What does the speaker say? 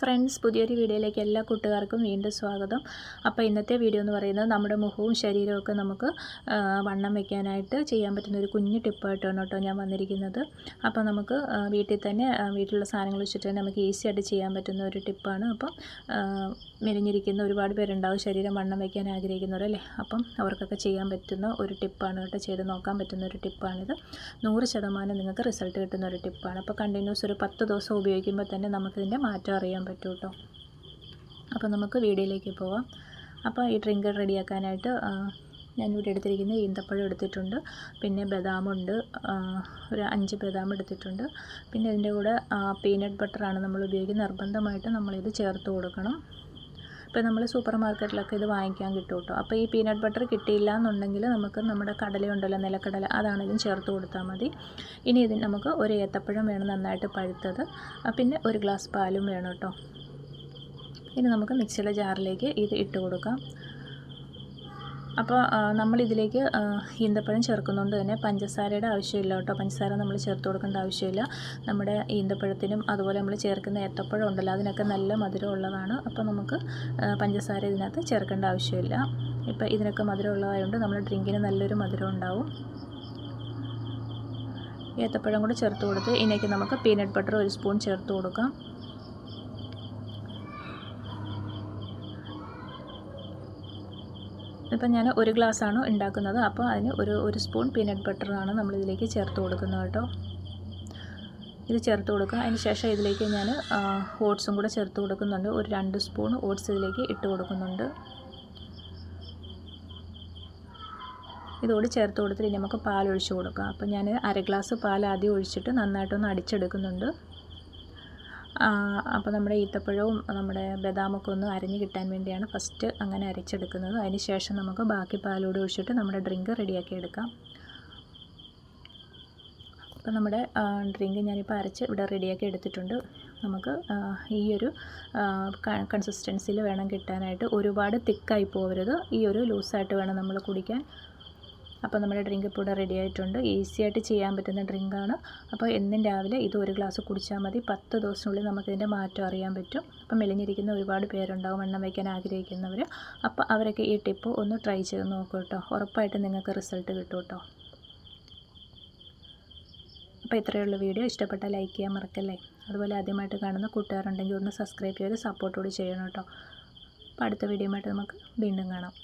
Friends പുതിയൊരു വീഡിയോയിലേക്ക് എല്ലാ കൂട്ടുകാർക്കും വീണ്ടും സ്വാഗതം. അപ്പോൾ ഇന്നത്തെ വീഡിയോ എന്ന് പറയുന്നത് നമ്മുടെ മുഖവും ശരീരമൊക്കെ നമുക്ക് വണ്ണം വെക്കാനായിട്ട് ചെയ്യാൻ പറ്റുന്ന ഒരു കുഞ്ഞു ടിപ്പായിട്ടാണ് കേട്ടോ ഞാൻ വന്നിരിക്കുന്നത്. അപ്പോൾ നമുക്ക് വീട്ടിൽ തന്നെ വീട്ടിലുള്ള സാധനങ്ങൾ വെച്ചിട്ട് തന്നെ നമുക്ക് ഈസി ആയിട്ട് ചെയ്യാൻ പറ്റുന്ന ഒരു ടിപ്പാണ് അപ്പം മെരിഞ്ഞിരിക്കുന്ന ഒരുപാട് പേരുണ്ടാവും ശരീരം വണ്ണം വയ്ക്കാൻ ആഗ്രഹിക്കുന്നവരല്ലേ അപ്പം അവർക്കൊക്കെ ചെയ്യാൻ പറ്റുന്ന ഒരു ടിപ്പാണ് കേട്ടോ ചെയ്ത് നോക്കാൻ പറ്റുന്ന ഒരു ടിപ്പാണിത് നൂറ് ശതമാനം നിങ്ങൾക്ക് റിസൾട്ട് കിട്ടുന്ന ഒരു ടിപ്പാണ് അപ്പോൾ കണ്ടിന്യൂസ് ഒരു പത്ത് ദിവസം ഉപയോഗിക്കുമ്പോൾ തന്നെ നമുക്കിതിന്റെ മാറ്റം അറിയാൻ പറ്റും കേട്ടോ അപ്പോൾ നമുക്ക് വീഡിയോയിലേക്ക് പോവാം. അപ്പോൾ ഈ ഡ്രിങ്ക് റെഡിയാക്കാനായിട്ട് ഞാൻ ഞാനിവിടെ എടുത്തിരിക്കുന്ന ഈന്തപ്പഴം എടുത്തിട്ടുണ്ട്. പിന്നെ ബദാമുണ്ട് ഒരു അഞ്ച് ബദാം എടുത്തിട്ടുണ്ട്. പിന്നെ ഇതിന്റെ കൂടെ പീനട്ട് ബട്ടറാണ് നമ്മൾ ഉപയോഗിക്കുന്നത്. നിർബന്ധമായിട്ട് നമ്മളിത് ചേർത്ത് കൊടുക്കണം. ഇപ്പോൾ നമ്മൾ സൂപ്പർ മാർക്കറ്റിലൊക്കെ ഇത് വാങ്ങിക്കാൻ കിട്ടും കേട്ടോ. അപ്പോൾ ഈ പീനട്ട് ബട്ടർ കിട്ടിയില്ല എന്നുണ്ടെങ്കിൽ നമുക്ക് നമ്മുടെ കടലയുണ്ടല്ലോ നിലക്കടല അതാണെങ്കിലും ചേർത്ത് കൊടുത്താൽ മതി. ഇനി ഇതിന് നമുക്ക് ഒരു ഏത്തപ്പഴം വേണം നന്നായിട്ട് പഴുത്തത്. പിന്നെ ഒരു ഗ്ലാസ് പാലും വേണം കേട്ടോ. ഇനി നമുക്ക് മിക്സിയുടെ ജാറിലേക്ക് ഇത് ഇട്ട് കൊടുക്കാം. അപ്പോൾ നമ്മളിതിലേക്ക് ഈന്തപ്പഴം ചേർക്കുന്നതുകൊണ്ട് തന്നെ പഞ്ചസാരയുടെ ആവശ്യമില്ല കേട്ടോ. പഞ്ചസാര നമ്മൾ ചേർത്ത് കൊടുക്കേണ്ട ആവശ്യമില്ല. നമ്മുടെ ഈന്തപ്പഴത്തിനും അതുപോലെ നമ്മൾ ചേർക്കുന്ന ഏത്തപ്പഴം ഉണ്ടല്ലോ അതിനൊക്കെ നല്ല മധുരം ഉള്ളതാണ്. അപ്പോൾ നമുക്ക് പഞ്ചസാര ഇതിനകത്ത് ചേർക്കേണ്ട ആവശ്യമില്ല. ഇപ്പോൾ ഇതിനൊക്കെ മധുരം ഉള്ളതായതുകൊണ്ട് നമ്മൾ ഡ്രിങ്കിന് നല്ലൊരു മധുരം ഉണ്ടാവും. ഏത്തപ്പഴം കൂടെ ചേർത്ത് കൊടുത്ത് ഇതിനേക്ക് നമുക്ക് പീനട്ട് ബട്ടർ ഒരു സ്പൂൺ ചേർത്ത് കൊടുക്കാം. ഇപ്പം ഞാൻ ഒരു ഗ്ലാസ്സാണ് ഉണ്ടാക്കുന്നത്. അപ്പോൾ അതിന് ഒരു ഒരു സ്പൂൺ പീനട്ട് ബട്ടറാണ് നമ്മളിതിലേക്ക് ചേർത്ത് കൊടുക്കുന്നത് കേട്ടോ. ഇത് ചേർത്ത് കൊടുക്കുക. അതിന് ശേഷം ഇതിലേക്ക് ഞാൻ ഓട്സും കൂടെ ചേർത്ത് കൊടുക്കുന്നുണ്ട്. ഒരു രണ്ട് സ്പൂൺ ഓട്സ് ഇതിലേക്ക് ഇട്ട് കൊടുക്കുന്നുണ്ട്. ഇതോട് ചേർത്ത് കൊടുത്തിട്ട് നമുക്ക് പാൽ ഒഴിച്ച് കൊടുക്കാം. അപ്പോൾ ഞാൻ അര ഗ്ലാസ് പാൽ ആദ്യം ഒഴിച്ചിട്ട് നന്നായിട്ടൊന്ന് അടിച്ചെടുക്കുന്നുണ്ട്. അപ്പോൾ നമ്മുടെ ഈത്തപ്പഴവും നമ്മുടെ ബദാമൊക്കെ ഒന്ന് അരഞ്ഞ് കിട്ടാൻ വേണ്ടിയാണ് ഫസ്റ്റ് അങ്ങനെ അരച്ചെടുക്കുന്നത്. അതിന് ശേഷം നമുക്ക് ബാക്കി പാലൂടെ ഒഴിച്ചിട്ട് നമ്മുടെ ഡ്രിങ്ക് റെഡിയാക്കി എടുക്കാം. അപ്പോൾ നമ്മുടെ ഡ്രിങ്ക് ഞാനിപ്പോൾ അരച്ച് ഇവിടെ റെഡിയാക്കി എടുത്തിട്ടുണ്ട്. നമുക്ക് ഈ ഒരു കൺസിസ്റ്റൻസിയിൽ വേണം കിട്ടാനായിട്ട് ഒരുപാട് തിക്കായി പോകരുത് ഈ ഒരു ലൂസായിട്ട് വേണം നമ്മൾ കുടിക്കാൻ. അപ്പോൾ നമ്മുടെ ഡ്രിങ്ക് ഇപ്പോൾ ഇവിടെ റെഡി ആയിട്ടുണ്ട്. ഈസി ആയിട്ട് ചെയ്യാൻ പറ്റുന്ന ഡ്രിങ്കാണ് അപ്പോൾ എന്നും രാവിലെ ഇത് ഒരു ഗ്ലാസ് കുടിച്ചാൽ മതി. പത്ത് ദിവസത്തിനുള്ളിൽ നമുക്കിതിന്റെ മാറ്റം അറിയാൻ പറ്റും. അപ്പം മെലിഞ്ഞിരിക്കുന്ന ഒരുപാട് പേരുണ്ടാവും എണ്ണം വയ്ക്കാൻ ആഗ്രഹിക്കുന്നവർ. അപ്പോൾ അവരൊക്കെ ഈ ടിപ്പ് ഒന്ന് ട്രൈ ചെയ്ത് നോക്കൂ കേട്ടോ. ഉറപ്പായിട്ട് നിങ്ങൾക്ക് റിസൾട്ട് കിട്ടും കേട്ടോ. അപ്പോൾ ഇത്രയുള്ള വീഡിയോ ഇഷ്ടപ്പെട്ടാൽ ലൈക്ക് ചെയ്യാൻ മറക്കല്ലേ? അതുപോലെ ആദ്യമായിട്ട് കാണുന്ന കൂട്ടുകാരുണ്ടെങ്കിൽ ഒന്ന് സബ്സ്ക്രൈബ് ചെയ്ത് സപ്പോർട്ട് കൂടി ചെയ്യണം കേട്ടോ. അപ്പോൾ അടുത്ത വീഡിയോ ആയിട്ട് നമുക്ക് വീണ്ടും കാണാം.